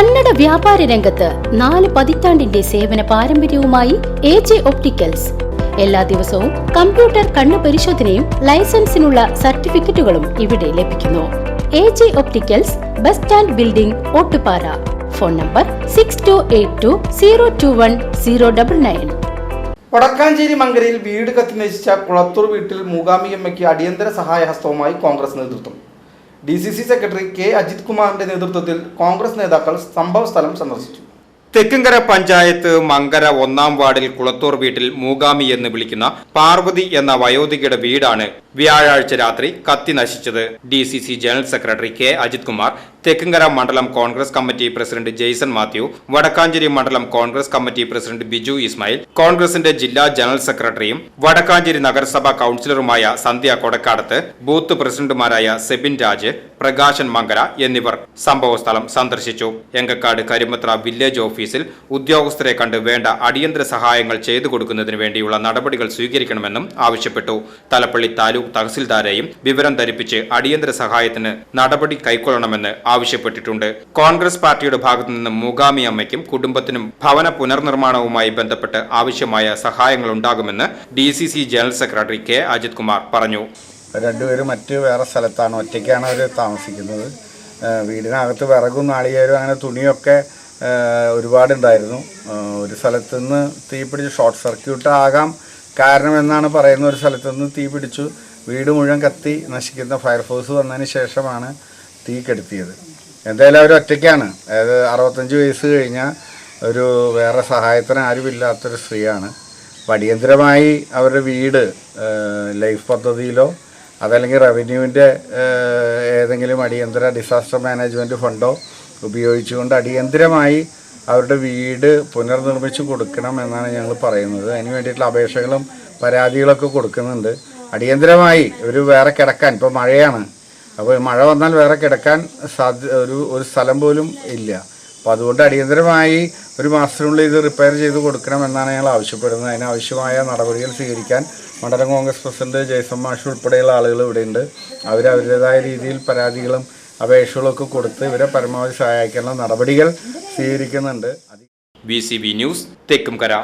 കന്നഡ വ്യാപാര രംഗത്ത് നാല് പതിറ്റാണ്ടിന്റെ സേവന പാരമ്പര്യവുമായി എ ജെ ഒപ്റ്റിക്കൽസ്. എല്ലാ ദിവസവും കമ്പ്യൂട്ടർ കണ്ണു പരിശോധനയും ലൈസൻസിനുള്ള സർട്ടിഫിക്കറ്റുകളും ഇവിടെ ലഭിക്കുന്നു. A J opticals bus stand building Ottupara. Phone number six two eight two zero two one zero double nine Vadakkanchery മങ്കരയിൽ വീട് കത്തി നശിച്ച കുളത്തൂർ വീട്ടിൽ മൂകാമിയമ്മയ്ക്ക് അടിയന്തര സഹായഹസ്തവുമായി കോൺഗ്രസ് നേതൃത്വം. D C C secretary K Ajith കുമാറിന്റെ നേതൃത്വത്തിൽ കോൺഗ്രസ് നേതാക്കൾ സംഭവ സ്ഥലം സന്ദർശിച്ചു. തെക്കുംകര പഞ്ചായത്ത് മങ്കര ഒന്നാം വാർഡിൽ കുളത്തൂർ വീട്ടിൽ മൂകാമി എന്ന് വിളിക്കുന്ന പാർവതി എന്ന വയോധികയുടെ വീടാണ് വ്യാഴാഴ്ച രാത്രി കത്തി നശിച്ചത്. D C C general secretary K Ajith Kumar Thekkumkara മണ്ഡലം കോൺഗ്രസ് കമ്മിറ്റി പ്രസിഡന്റ് ജെയ്സൺ മാത്യു വടക്കാഞ്ചേരി മണ്ഡലം കോൺഗ്രസ് കമ്മിറ്റി പ്രസിഡന്റ് ബിജു ഇസ്മായിൽ കോൺഗ്രസിന്റെ ജില്ലാ ജനറൽ സെക്രട്ടറിയും വടക്കാഞ്ചേരി നഗരസഭാ കൌൺസിലറുമായ സന്ധ്യ കൊടക്കാടത്ത് ബൂത്ത് പ്രസിഡന്റുമാരായ സെബിൻ രാജ് പ്രകാശൻ മങ്കര എന്നിവർ സംഭവസ്ഥലം സന്ദർശിച്ചു. എങ്കക്കാട് കരിമത്ര വില്ലേജ് ഓഫീസിൽ ഉദ്യോഗസ്ഥരെ കണ്ട് വേണ്ട അടിയന്തര സഹായങ്ങൾ ചെയ്തു കൊടുക്കുന്നതിന് വേണ്ടിയുള്ള നടപടികൾ സ്വീകരിക്കണമെന്നും ആവശ്യപ്പെട്ടു. തലപ്പള്ളി താലൂക്ക് തഹസിൽദാരെയും വിവരം ധരിപ്പിച്ച് അടിയന്തര സഹായത്തിന് നടപടി കൈക്കൊള്ളണമെന്ന് ആവശ്യപ്പെട്ടിട്ടുണ്ട്. കോൺഗ്രസ് പാർട്ടിയുടെ ഭാഗത്തു നിന്ന് മൂകാമി അമ്മയ്ക്കും കുടുംബത്തിനും ഭവന പുനർനിർമ്മാണവുമായി ബന്ധപ്പെട്ട് ആവശ്യമായ സഹായങ്ങൾ ഉണ്ടാകുമെന്ന് D C C general secretary K Ajith Kumar പറഞ്ഞു. രണ്ടുപേരും മറ്റ് വേറെ സ്ഥലത്താണ് ഒറ്റയ്ക്കാണ് അവർ താമസിക്കുന്നത്. വീടിനകത്ത് വിറകും നാളികേരും അങ്ങനെ തുണിയൊക്കെ ഒരുപാടുണ്ടായിരുന്നു. ഒരു സ്ഥലത്തു നിന്ന് തീ പിടിച്ച് ഷോർട്ട് സർക്യൂട്ട് ആകാം കാരണം എന്നാണ് പറയുന്ന ഒരു സ്ഥലത്തു നിന്ന് തീ പിടിച്ചു. വീട് മുഴുവൻ കത്തി നശിക്കുന്ന ഫയർഫോഴ്സ് വന്നതിന് ശേഷമാണ് തീ കെടുത്തിയത് എന്തായാലും അവർ ഒറ്റയ്ക്കാണ്. അതായത് അറുപത്തഞ്ച് വയസ്സ് കഴിഞ്ഞ ഒരു വേറെ സഹായത്തിന് ആരുമില്ലാത്തൊരു സ്ത്രീയാണ്. അടിയന്തരമായി അവരുടെ വീട് ലൈഫ് പദ്ധതിയിലോ അതല്ലെങ്കിൽ റവന്യൂവിന്റെ ഏതെങ്കിലും അടിയന്തര ഡിസാസ്റ്റർ മാനേജ്മെന്റ് ഫണ്ടോ ഉപയോഗിച്ചുകൊണ്ട് അടിയന്തരമായി അവരുടെ വീട് പുനർനിർമ്മിച്ച് കൊടുക്കണം എന്നാണ് ഞങ്ങൾ പറയുന്നത്. അതിന് വേണ്ടിയിട്ടുള്ള അപേക്ഷകളും പരാതികളൊക്കെ കൊടുക്കുന്നുണ്ട്. അടിയന്തരമായി ഒരു വേറെ കിടക്കാൻ ഇപ്പോൾ മഴയാണ്. അപ്പോൾ മഴ വന്നാൽ വേറെ കിടക്കാൻ സാധ്യ ഒരു ഒരു സ്ഥലം പോലും ഇല്ല. അപ്പോൾ അതുകൊണ്ട് അടിയന്തരമായി ഒരു മാസത്തിനുള്ളിൽ ഇത് റിപ്പയർ ചെയ്ത് കൊടുക്കണം എന്നാണ് ഞങ്ങൾ ആവശ്യപ്പെടുന്നത്. അതിനാവശ്യമായ നടപടികൾ സ്വീകരിക്കാൻ മണ്ഡലം കോൺഗ്രസ് പ്രസിഡന്റ് ജയ്സം മാഷ് ഉൾപ്പെടെയുള്ള ആളുകൾ ഇവിടെയുണ്ട്. അവർ അവരുടേതായ രീതിയിൽ പരാതികളും അപേക്ഷകളൊക്കെ കൊടുത്ത് ഇവരെ പരമാവധി സഹായിക്കാനുള്ള നടപടികൾ സ്വീകരിക്കുന്നുണ്ട്. B news Thekkumkara.